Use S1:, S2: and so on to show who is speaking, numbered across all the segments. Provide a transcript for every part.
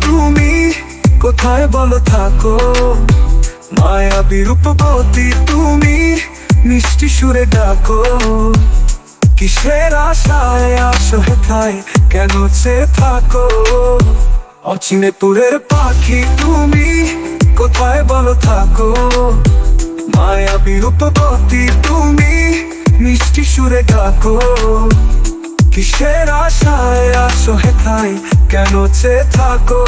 S1: তুমি। কোথায় বলো থাকো? মায়া বিরূপবতী তুমি। মিষ্টি সুরে ডাকো। কিসের আশায় আসো হেথায় কেন সে থাকো? অচিনে তুরের পাখি তুমি। কোথায় বলো থাকো? মায়া বিরূপবতী তুমি। মিষ্টি সুরে ডাকো। কিসের আশায় আসো হেথাই কেন চে থাকো?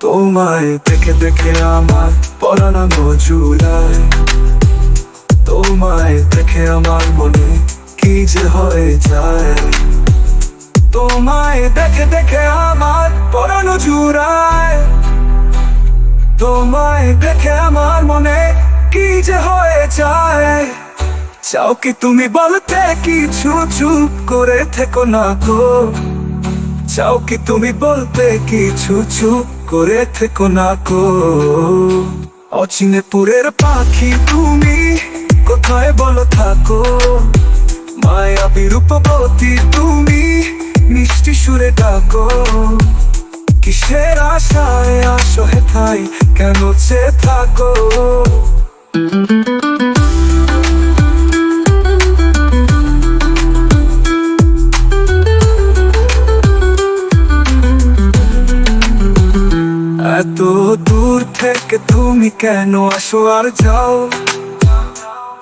S1: তোমায় দেখে দেখে আমার পরানা মজুলায়। তোমায় দেখে আমার মনে কি যে হয়ে যায়। তোমায় দেখে দেখে আমার চাও কি তুমি বলতে? কিছু চুপ করে থেকো না গো চাও কি তুমি বলতে? কিছু চুপ করে থেকো না গো অচিনে পুরের পাখি তুমি, কোথায় বলো থাকো? মায়া বিরূপবতী তুমি, মিষ্টি সুরে ডাকো। কিসের আশায় আসো হেথায়? কেন চে থাকো? এত দূর থেকে তুমি কেন আসো আর যাও?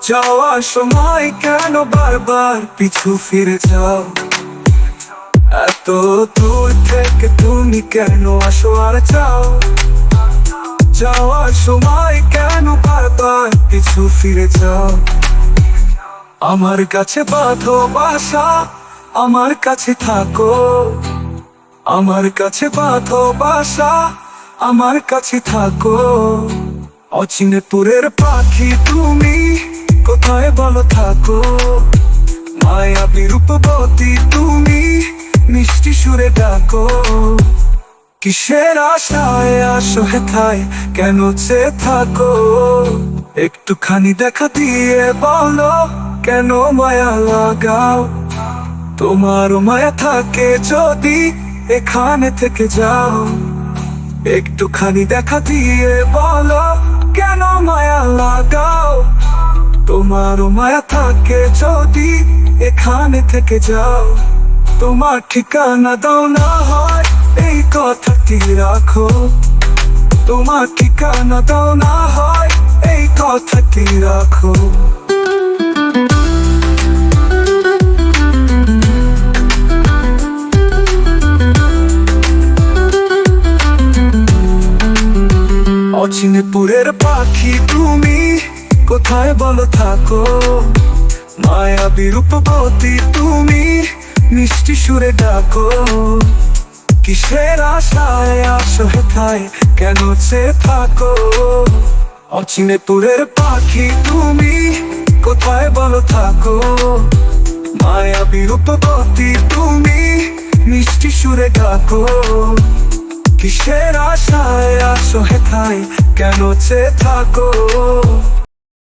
S1: যাওয়ার সময় কেন বারবার পিছু ফিরে যাও? এত দূর থেকে তুমি কেন আসো আর যাও? যাওয়ার সময় কেন বারবার পিছু ফিরে যাও? আমার কাছে বাঁধো বাসা, আমার কাছে থাকো। আমার কাছে বাঁধো বাসা আমার কাছে থাকো। অচিনে পুরের পাখি তুমি কোথায় বলো থাকো? মায়া বিরূপবতী তুমি মিষ্টি সুরে ডাকো। কিসের আশায় আসো হেথায় কেন চে থাকো? একটুখানি দেখা দিয়ে বলো, কেন মায়া লাগাও? তোমার মায়া থাকে যদি এখানে থেকে যাও। একটুখানি দেখা দিয়ে বলো, কেন মায়া লাগাও? তোমার মায়া থাকে যদি এখানে থেকে যাও। তোমার ঠিকানা দাও না হয়, এই কথাটি রাখো। তোমার ঠিকানা দাও না হয়, এই কথাটি রাখো। অচিনে পুরের পাখি তুমি। কোথায় বলো থাকো? মায়া বিরূপবতী তুমি। মিষ্টি সুরে ডাকো। কিসের আশায় আসো হেথায় কেন সে থাকো? অচিনে পুরের পাখি তুমি। কোথায় বলো থাকো? মায়া বিরূপবতী তুমি। মিষ্টি সুরে ডাকো। কিসের আশায় আসো থাই কেন চে থাকো?